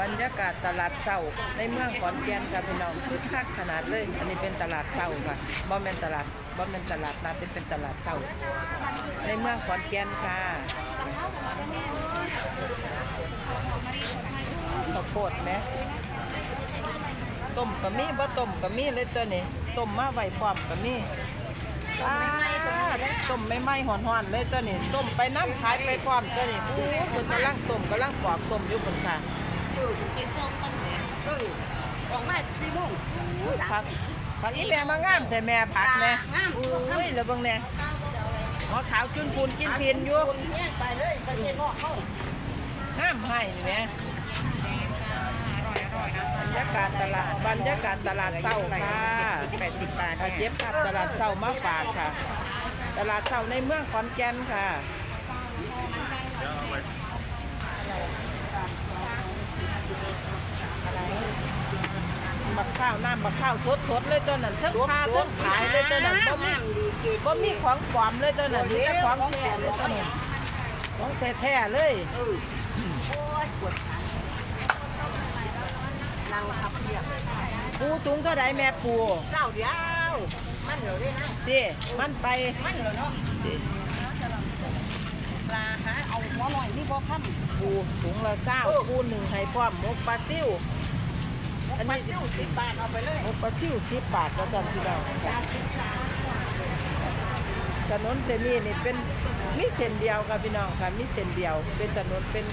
บรรยากาศตลาดเช้าในเมืองขอนแก่นค่ะพี่น้องคึกคักขนาดเลย อันนี้เป็นตลาดเช้าค่ะบ่แม่นตลาดบ่แม่นตลาดนัดเป็นเป็นตลาดเช้าในเมืองขอนแก่นค่ะข้าวโพดไหมต้มก็มีบ่ต้มก็มีเลยตัวนี้ต้มมาไว้พร้อมก็มีป้าต้มไม่ไหม้หอนๆเลยตัวนี้ต้มไปน้ำขายไปพร้อมตัวนี้โอ้คนกำลังต้มกำลังปอกต้มอยู่คนค่ะ กินส้มกันเลยออกมาสี่โมงผักผักอีแม่มางามแต่แม่ผักแม่งามอุ้ยแล้วเบิ่งแน่หมอขาวจุนพูนกินเพียนอยู่คนแยกไปเลยประเทศนอกเขางามให้นี่แม่บรรยากาศตลาดบรรยากาศตลาดเศร้าค่ะแปดสิบบาทอาเจ็บครับตลาดเศร้ามาฝากค่ะ ตลาดเศร้าในเมืองขอนแก่นค่ะ บักข้าวน้ำบักข้าวสดๆเลยตัวนั้นทั้งพาทั้งขายเลยตัวนั้นบ่มีงามดีเก๋บ่มีของปลอมเลยตัวนั้นมีแต่ของแท้เลยตัวนั้นของแท้ๆเลยโอ้ยปวดขานั่งขับเรียบปูถุงเท่าใดแม่ปูเศร้าเดียว มันเหลือได้นะ สิมันไปมันเหลือเนาะสิปลาหาเอาหัวหน่อยนี่พอค่ำปูถุงละเศร้าปูหนึ่งให้พร้อมหมกปลาซิ่ว อันมานี้ซิ่วสิบบาทเอาไปเลยหมกปลาซิ่วสิบบาทก็จำที่เราถนนเส้นนี้นี่เป็นมีเส้นเดียวค่ะพี่น้องค่ะมีเส้นเดียว เป็นถนนเป็น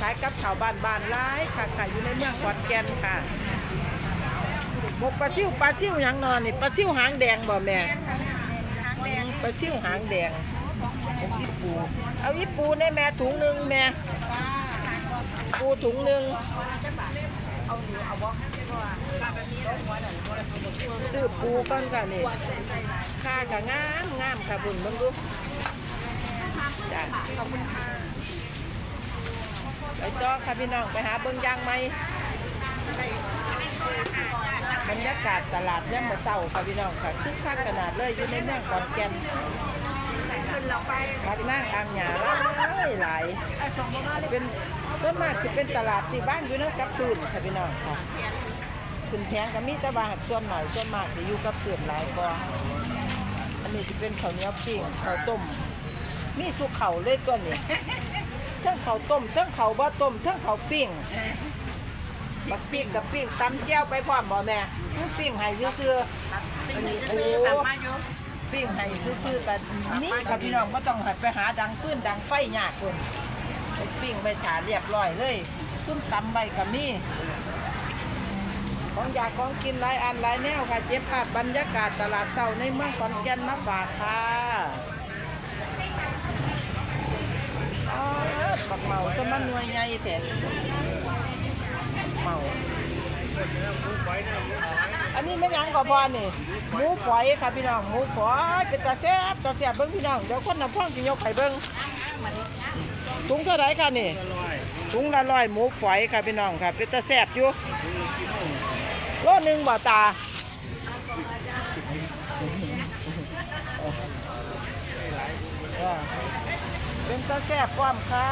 ขายกับชาวบ้านบ้านๆหลายค่ะขายอยู่ในเมืองขอนแก่นค่ะหมกปลาซิ่วปลาซิ่วหยังนอนนี่ปลาซิ่วหางแดงบ่แม่ปลาซิ่วหางแดงผมอีปูเอาอีปูในแม่ถุงหนึ่งแม่ปูถุงหนึ่ง ซื้อปูก่อนค่ะนี่ค่าก็งามงามค่ะบุญเบิ่งดูจ้ะขอบคุณค่ะไปต่อค่ะพี่น้องไปหาเบิ่งยางไหมบรรยากาศตลาดย่ำมาเศร้าค่ะพี่น้องค่ะคึกคักขนาดเลยอยู่ในเมืองขอนแก่น วัดนั่งอ่างหยาหลายหลายเป็นต้นมากจะเป็นตลาดที่บ้านอยู่นะกับตื่นค่ะพี่น้องค่ะขึ้นแพงก็มีแต่ว่าส่วนหน่อยส่วนมากจะอยู่กับตื่นหลายกว่าอันนี้จะเป็นข้าวเหนียวปิ้งข้าวต้มมีสุกเข่าวเลยตัวนี้เทั้งข้าวต้มเทั้งข้าวบ่ต้มเทั้งข้าวปิ้งบักปิ้งกับปิ้งตำแก้วไปพร้อมบ่แม่ปิ้งให้ซื่อๆอันนี้โอ้ ปิ้งให้ซื่อๆกันนี่ค่ะพี่น้องไม่ต้องหัดไปหาดังปื้นดังไฟยากคนไปปิ้งไปถาเรียบร้อยเลยซุ้มตำใบกับมีของอยากของกินหลายอันหลายแนวค่ะ เจ็บภาพบรรยากาศตลาดเช้าในเมืองขอนแก่นมาฝากค่ะปักเมาสมันนวยใหญ่แต่เมา อันนี้ไม่ยังก่พอนี่หมูฝอยค่ะพี่น้องหมูฝอยเป็นตาแซ่บตาแซ่บเบิ้งพี่น้องเดี๋ยวคนน้ำพ่องจะยกไข่เบิ้งถุงเท่าไรค่ะนี่ถุงละร้อยหมูฝอยค่ะพี่น้องค่ะเป็นตาแซ่บอยู่โลหนึ่งบ่ตาอ่าเป็นตาแซ่บความค่ะ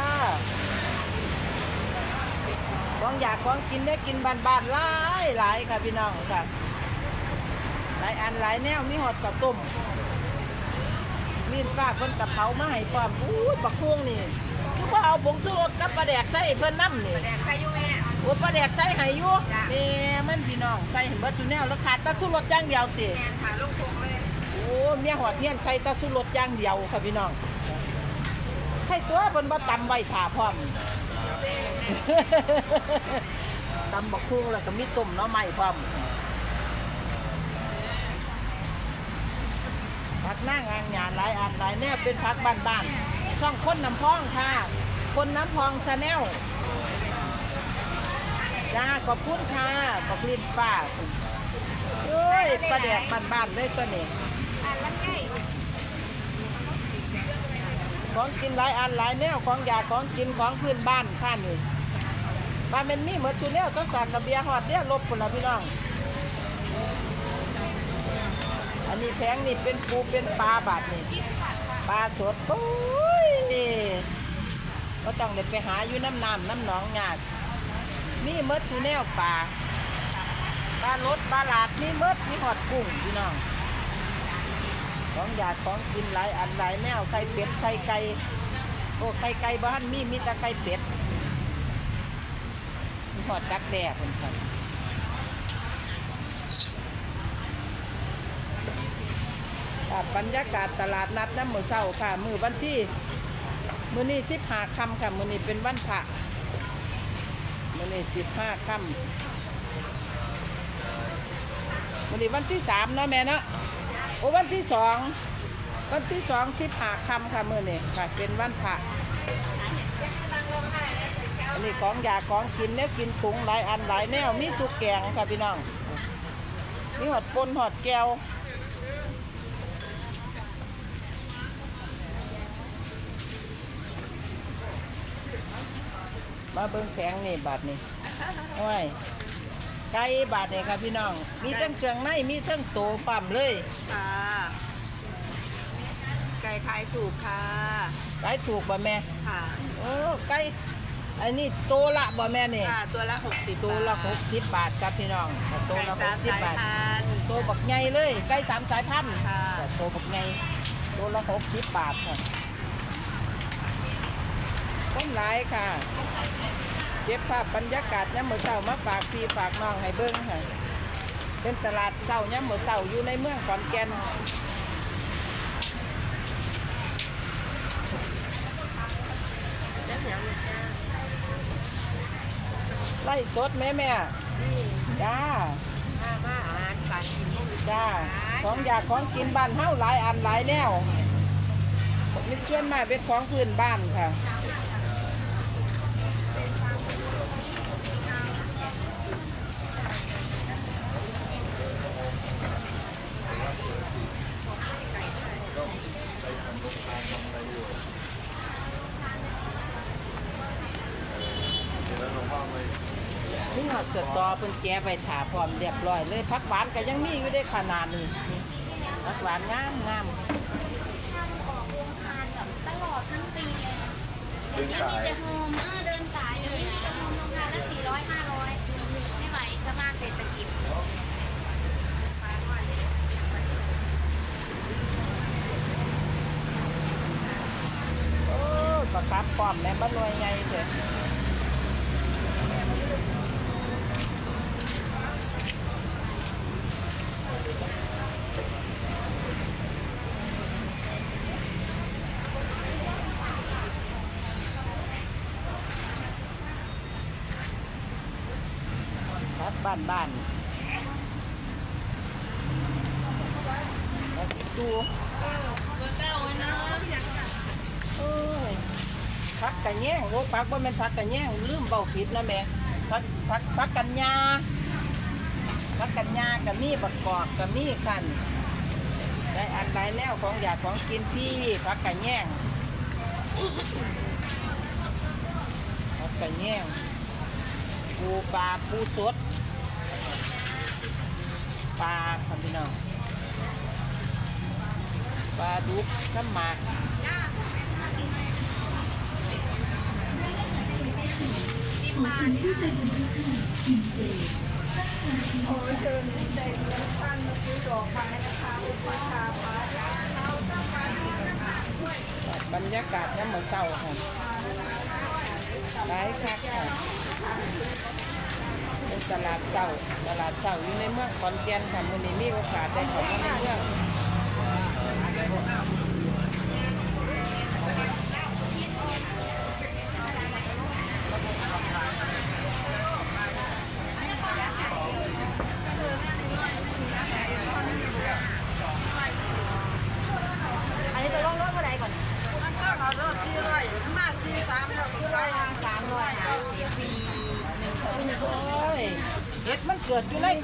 ของอยากของกินได้กินบานๆหลายหลายค่ะพี่น้องค่ะ หลายอันหลายแนวมีหอดกับต้มมีนป้าเพิ่นกับเผามาให้ความอู้ยบักพวงนี่คือว่าเอาผงชูรสกับปลาแดกใส่ให้เพิ่นน้ำนี่แดกใส่ยูแม่โอ้ปลาแดกใส่ให้อยู่แม่มันพี่น้องใส่ให้เบิดทุกแนวแล้วขาดแตะชูรสอย่างเดียวติแมนผ่าลูกทงเลยโอ้เมียหอดเฮียนใส่แตะชูรสอย่างเดียวค่ะพี่น้องใครตัวเพิ่นบ่ตำไว้ถ่าพร้อมตำบักพวงแล้วก็มีต้มหน้อไม้พร้อม ผักหน้างานหยาหลายอันหลายแนวเป็นผักบ้านๆช่องคนน้ำพองค่ะ คนน้ำพองชาแนลจ้าขอบคุณค่ะขอบลินป้าเอ้ยปลาแดกบ้านๆเลยตัวนี้อ่ของกินหลายอันหลายแนวของอยากของกินของพื้นบ้านค่ะนี่บ้านเป็นมีเหมือนชูแนวต้องสากกระเบียหอดเดียลบคนละพี่น้อง แพงนี่เป็นปูเป็นปลาบาดนี่ปลาสดปุ้ยก็ต้องเด็ไปหาอยู่น้ำน้ำน้ำหนองยากมีเมดชูแนวปลาปลารสปลาหลาดมีเมดมีหอดกุ้งพี่น้องของอยากของกินหลายอันหลายแนวไข่เป็ดไข่ไก่โอ้ไข่ไก่บ้านมีมีแต่ไข่เป็ดหอดดักแด้คนกันค่ะ บรรยากาศตลาดนัดน้ำมือเศร้าค่ะ มือวันที่ มือนี้สิบห้าคำค่ะ มือนี้เป็นวันพระมือนี้สิบห้าคำมือนี้วันที่สามเนาะแม่เนาะโอ้วันที่สองวันที่สองสิบห้าคำค่ะมือนี่ค่ะ เป็นวันพระอันนี้ของอยากของกินเนี่ยกินถุงหลายอันหลายแนวมีสุกแกงค่ะพี่น้องมีหอดปนหอดแก้ว มาเบิ้งแข็งนี่บาทนี่โอ้ยไก่บาทนี่ค่ะพี่น้อง มีทั้งเครื่องในมีทั้งโตปั๊มเลยค่ะไก่ขายถูกค่ะขายถูกบ่แม่ค่ะโอ้ไก่อันนี้โตละบ่แม่นี่ค่ะตัวละ60ตัวละหกสิบบาทครับพี่น้องตัวไก่ละหสากมสิบสายบาทพันธุ์ตัวบักใหญ่เลยไก่สามสายพันธุ์ค่ะตัวบักใหญ่ตัวละหกสิบบาทค่ะ ต้นหลายค่ะ เก็บภาพบรรยากาศย่ำมือเศร้ามาฝากพี่ฝากน้องให้เบิ้งค่ะ เป็นตลาดเศร้าย่ำมือเศร้าอยู่ในเมืองขอนแก่นไล่สดแม่แม่จ้ามามาอาหารการกินพวกนี้จ้า ของอยากของกินบ้านเฮาหลายอันหลายแนวมีส่วนมาเป็นของพื้นบ้านค่ะ นี่หอดสตอเพิ่นแกะไปถาพร้อมเรียบร้อยเลยผักหวานก็ยังมีอยู่ได้ขนาดนี้ผักหวานงามงามทานแบบตลอดทั้งปีเลยเดินสายเดี๋ยวนี้มีแต่โฮมเออเดินสายเดี๋ยวนี้มีแต่โฮมลงทานละสี่ร้อยห้าร้อยไม่ไหวสภาเศรษฐกิจโอ้ประคับพร้อมแม่บ้านหน่วยใหญ่เถอะครับบ้านบ้านแล้ว ดูตัวเจ้าเนะโอ้ยพักกันแย่งโอ้พักว่ามันพักกันแย่งลืมเบาผิดนะแม่พักพักพักกันยาพักกันยากับมีบักกอกกับมีกันได้อันหลายแนวของอยากของกินพี่พักกันแย่งพักกันแย่งปูปลาปูสดปลาค่ะพี่น้อง ลาดุกน้ำหมากขอเชิญใจท่านมาซื้อดอกไม้นะคะอุปชาพระบรรยากาศน้ำมือเศร้าค่ะหลายคักค่ะตลาดเศร้าตลาดเศร้าอยู่ในเมืองคอนเทนค่ะมันอนี้มีโอกาสได้เข้ามาในเมือง Well,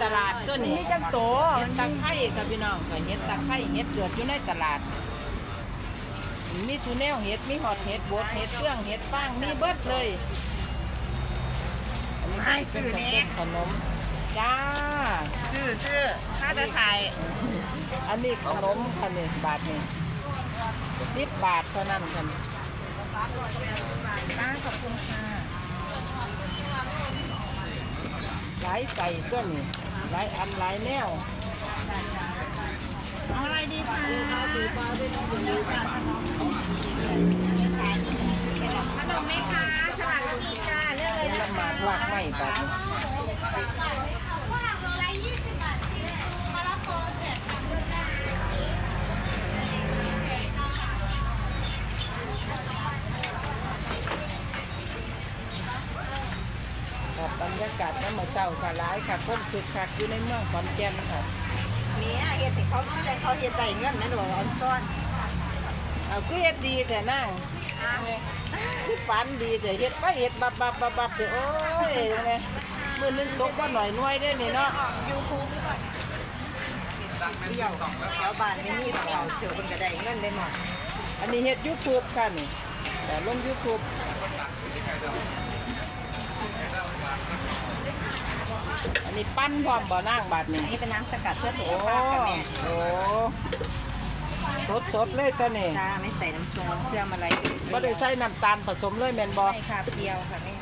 ตลาดตัวนี้มีจังโตเห็ดตะไคร้ค่ะพี่น้องค่ะเห็ดตะไคร้เห็ดเกิดอยู่ในตลาด มีสูแนวเห็ดมีหอดเห็ดบดเห็ดเครื่องเห็ดฟางมีเบิดเลยอันนี้ก็เป็นขนมจ้าซื้อซื้อค่าจะถ่ายอันนี้ขนมค่ะนี่บาทนี่สิบบาทเท่านั้นค่ะนี่ป้าขอบคุณค่ะลายใส่ตัวนี้ หลายอันหลายแนวเอาอะไรดีคะขนมไหมคะสลัดก็มีจ้าเลือกเลยผลไม้ลากไม้แบบนี้ ว่าโลละยี่สิบบาทสิมะละกอแถม กั บบรรยากาศน้ำมาเศร้าค่ะหลายค่ะคนคึกคักอยู่ในเมืองขอนแก่นค่ะมีอะเฮ็ดให้เขาใจเขาเฮ็ดใจเงินนะหนูออนซ่อนเอาคือเฮ็ดดีแต่นั่งคือฝันดีแต่เฮ็ดไปเฮ็ดบับบับบับบับเดี๋ยวโอ้ยยังไงมือนึงตกว่าหน่อยหน่วยได้นี่เนาะเดี่ยวแถวบ้านไม่มีเขาเถื่อมันก็ได้เงินได้หมดอันนี้เฮ็ดยูทูบค่ะนี่แต่ลงยูทูบ อันนี้ปั้นพร้อมบ่นางบาทนี่นี่เป็นน้ำสกัดเพื่อสุขโอ้ภาพค่ะแม่ โหสดสดๆเลยตัวนี้ชาไม่ใส่น้ำตาลเชื่อมอะไรบ่ได้ใส่น้ำตาลผสมเลยแม่นบ่ใช่ค่ะเดียวค่ะแม่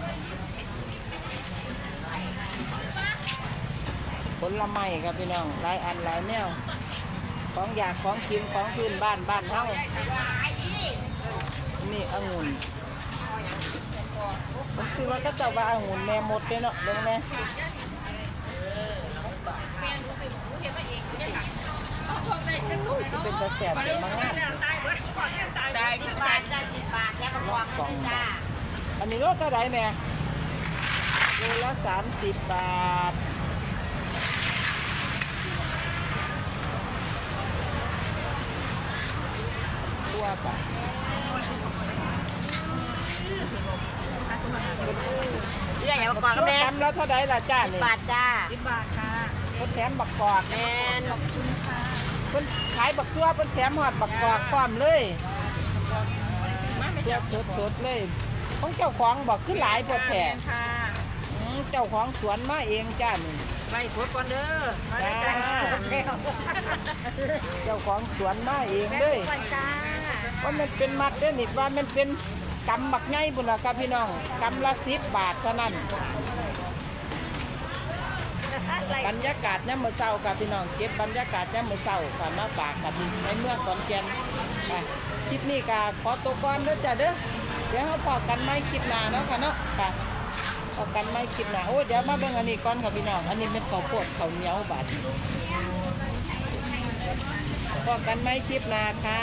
ผลไม้ครับพี่น้องหลายอันหลายแนว ของอยากของกินของพื้นบ้านบ้านเฮานี่องุ่นผมคิดว่าก็เจ้าว่าองุ่นแม่หมดเลยเนาะเบิ่งแม่ เป็นตะแสบเป็นมางานได้สิบบาทได้สิบบาทแยกกระป๋องสองจ้าบาทอันนี้โลเท่าไหร่แม่โลละสามสิบบาทตัวบาทเรื่องอย่างกระป๋องตัวแม่กำแล้วเท่าไหร่ล่ะจ้านี่บาทจ้าสิบบาทค่ะเพิ่นแถมบักกอกแม่นเพิ่นขายบักตัวเพิ่นแถมหอดบักกอกพร้อมเลยเจ้าสดสดๆเลยของเจ้าของบอกคือหลายพวกแถมค่ะอืมเจ้าของสวนมาเองจ้านี่ไล่สดก่อนเด้อจ้าเจ้าของสวนมาเองเลยก่อนจ้าว่ามันเป็นมัดเด้อนี่ว่ามันเป็นกำบักไงบุญละครับพี่น้องกำละสิบบาทเท่านั้น บรรยากาศย่ำมือเศร้ากับพี่น้องเก็บบรรยากาศย่ำมือเศร้าค่ะมาฝากกับในเมืองขอนแก่นค่ะคลิปนี้ก็ขอตัวก่อนเด้อจ้ะเด้อเดี๋ยวเราพอกกันไม่คลิปหน้าเนาะค่ะเนาะค่ะพอกกันไม่คลิปหน้าโอ้เดี๋ยวมาเบิ่งอันนี้ก่อนค่ะพี่น้องอันนี้เป็นข้าวโพดข้าวเหนียวบาดพอกันไม่คลิปหน้าค่ะ